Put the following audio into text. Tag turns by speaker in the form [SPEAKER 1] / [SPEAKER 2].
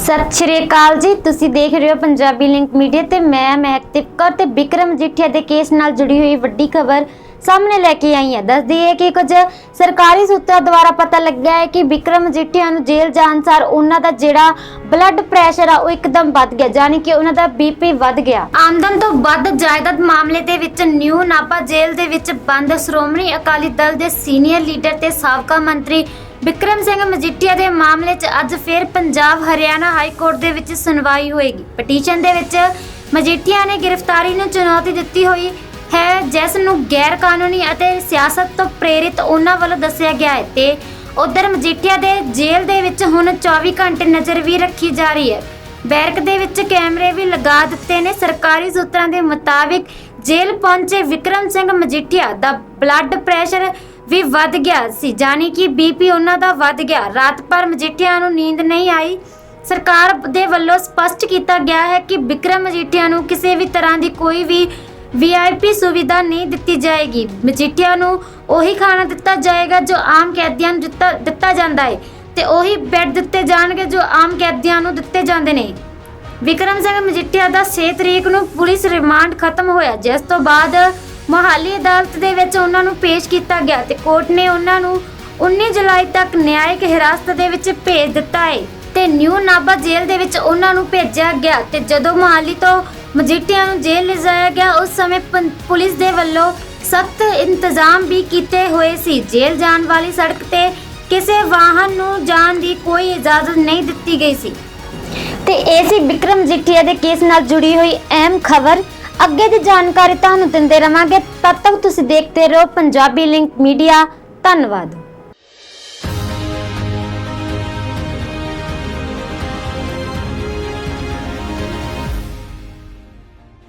[SPEAKER 1] ਸਤਿ ਸ਼੍ਰੀ ਅਕਾਲ ਜੀ। ਤੁਸੀਂ ਦੇਖ ਰਹੇ ਹੋ ਪੰਜਾਬੀ ਲਿੰਕ ਮੀਡੀਆ ਤੇ ਮੈਂ ਮਹਿਕਦੀਪ ਕੌਰ ਤੇ ਵਿਕਰਮ ਜੀਠੀਆ ਦੇ ਕੇਸ ਨਾਲ ਜੁੜੀ ਹੋਈ ਵੱਡੀ ਖਬਰ ਸਾਹਮਣੇ ਲੈ ਕੇ ਆਈ ਹੈ। ਦੱਸਦੀ ਹੈ ਕਿ ਕੁਝ ਸਰਕਾਰੀ ਸੂਤਰਾਂ ਦੁਆਰਾ ਪਤਾ ਲੱਗਿਆ ਹੈ ਕਿ ਵਿਕਰਮ ਜੀਠੀਆ ਨੂੰ ਜੇਲ੍ਹ ਜਾਣ ਸਾਰ ਉਹਨਾਂ ਦਾ ਜਿਹੜਾ ਬਲੱਡ ਪ੍ਰੈਸ਼ਰ ਆ ਉਹ ਇੱਕਦਮ ਵੱਧ ਗਿਆ, ਯਾਨੀ ਕਿ ਉਹਨਾਂ ਦਾ ਬੀਪੀ ਵੱਧ ਗਿਆ। ਆਮਦਨ ਤੋਂ ਵੱਧ ਜਾਇਦਾਦ ਮਾਮਲੇ ਦੇ ਵਿੱਚ ਨਿਊ ਨਾਪਾ ਜੇਲ੍ਹ ਦੇ ਵਿੱਚ ਬੰਦ ਸ਼੍ਰੋਮਣੀ ਅਕਾਲੀ ਦਲ ਦੇ ਸੀਨੀਅਰ ਲੀਡਰ ਤੇ ਸਾਬਕਾ ਮੰਤਰੀ ਵਿਕਰਮ ਸਿੰਘ ਮਜੀਠੀਆ ਦੇ ਮਾਮਲੇ 'ਚ ਅੱਜ ਫਿਰ ਪੰਜਾਬ ਹਰਿਆਣਾ ਹਾਈ ਕੋਰਟ ਦੇ ਵਿੱਚ ਸੁਣਵਾਈ ਹੋਏਗੀ। ਪਟੀਸ਼ਨ ਦੇ ਵਿੱਚ ਮਜੀਠੀਆ ਨੇ ਗ੍ਰਿਫਤਾਰੀ ਨੂੰ ਚੁਣੌਤੀ ਦਿੱਤੀ ਹੋਈ ਹੈ, ਜਿਸ ਨੂੰ ਗੈਰ ਕਾਨੂੰਨੀ ਅਤੇ ਸਿਆਸਤ ਤੋਂ ਪ੍ਰੇਰਿਤ ਉਹਨਾਂ ਵੱਲੋਂ ਦੱਸਿਆ ਗਿਆ ਹੈ ਤੇ ਉਧਰ ਮਜੀਠੀਆ ਦੇ ਜੇਲ੍ਹ ਦੇ ਵਿੱਚ ਹੁਣ 24 ਘੰਟੇ ਨਜ਼ਰ ਵੀ ਰੱਖੀ ਜਾ ਰਹੀ ਹੈ। ਬੈਰਕ ਦੇ ਵਿੱਚ ਕੈਮਰੇ ਵੀ ਲਗਾ ਦਿੱਤੇ ਨੇ। ਸਰਕਾਰੀ ਸੂਤਰਾਂ ਦੇ ਮੁਤਾਬਿਕ ਜੇਲ੍ਹ ਪਹੁੰਚੇ ਵਿਕਰਮ ਸਿੰਘ ਮਜੀਠੀਆ ਦਾ ਬਲੱਡ ਪ੍ਰੈਸ਼ਰ ਵੀ ਵੱਧ ਗਿਆ ਸੀ ਜਾਨੀ ਕਿ ਬੀਪੀ ਉਹਨਾਂ ਦਾ ਵੱਧ ਗਿਆ। ਰਾਤ ਭਰ ਮਜੀਠੀਆ ਨੂੰ ਨੀਂਦ ਨਹੀਂ ਆਈ। ਸਰਕਾਰ ਦੇ ਵੱਲੋਂ ਸਪਸ਼ਟ ਕੀਤਾ ਗਿਆ ਹੈ ਕਿ ਵਿਕਰਮ ਮਜੀਠੀਆ ਨੂੰ ਕਿਸੇ ਵੀ ਤਰ੍ਹਾਂ ਦੀ ਕੋਈ ਵੀ ਵੀਆਈਪੀ ਸੁਵਿਧਾ ਨਹੀਂ ਦਿੱਤੀ ਜਾਏਗੀ। ਮਜੀਠੀਆ ਨੂੰ ਉਹੀ ਖਾਣਾ ਦਿੱਤਾ ਜਾਏਗਾ ਜੋ ਆਮ ਕੈਦੀਆਂ ਨੂੰ ਦਿੱਤਾ ਦਿੱਤਾ ਜਾਂਦਾ ਹੈ ਤੇ ਉਹੀ ਬੈੱਡ ਦਿੱਤੇ ਜਾਣਗੇ ਜੋ ਆਮ ਕੈਦੀਆਂ ਨੂੰ ਦਿੱਤੇ ਜਾਂਦੇ ਨੇ। ਵਿਕਰਮ ਸਿੰਘ ਮਜੀਠੀਆ ਦਾ 6 ਤਰੀਕ ਨੂੰ ਪੁਲਿਸ ਰਿਮਾਂਡ ਖਤਮ ਹੋਇਆ। ਜਿਸ ਤੋਂ ਬਾਅਦ ਮੋਹਾਲੀ ਅਦਾਲਤ ਦੇ ਵਿੱਚ ਉਹਨਾਂ ਨੂੰ ਪੇਸ਼ ਕੀਤਾ ਗਿਆ ਤੇ ਕੋਰਟ ਨੇ ਉਹਨਾਂ ਨੂੰ 19 ਜੁਲਾਈ ਤੱਕ ਨਿਆਇਕ ਹਿਰਾਸਤ ਦੇ ਵਿੱਚ ਭੇਜ ਦਿੱਤਾ ਹੈ ਤੇ ਨਿਊ ਨਾਭਾ ਜੇਲ੍ਹ ਦੇ ਵਿੱਚ ਉਹਨਾਂ ਨੂੰ ਭੇਜਿਆ ਗਿਆ ਤੇ ਜਦੋਂ ਮੋਹਾਲੀ ਤੋਂ ਮਜੀਠੀਆ ਨੂੰ ਜੇਲ੍ਹ ਲਿਜਾਇਆ ਗਿਆ, ਉਸ ਸਮੇਂ ਪੁਲਿਸ ਦੇ ਵੱਲੋਂ ਸਖਤ ਇੰਤਜ਼ਾਮ ਵੀ ਕੀਤੇ ਹੋਏ ਸੀ। ਜੇਲ੍ਹ ਜਾਣ ਵਾਲੀ ਸੜਕ ਤੇ ਕਿਸੇ ਵਾਹਨ ਨੂੰ ਜਾਣ ਦੀ ਕੋਈ ਇਜਾਜ਼ਤ ਨਹੀਂ ਦਿੱਤੀ ਗਈ ਸੀ। ਤੇ ਇਹ ਸੀ ਵਿਕਰਮ ਜੀਠੀਆ ਦੇ ਕੇਸ ਨਾਲ ਜੁੜੀ ਹੋਈ ਅਹਿਮ ਖਬਰ। ਅੱਗੇ ਦੀ ਜਾਣਕਾਰੀ ਤੁਹਾਨੂੰ ਦਿੰਦੇ ਰਵਾਂਗੇ। ਤਦ ਤੱਕ ਤੁਸੀਂ ਦੇਖਦੇ ਰਹੋ ਪੰਜਾਬੀ ਲਿੰਕ ਮੀਡੀਆ। ਧੰਨਵਾਦ।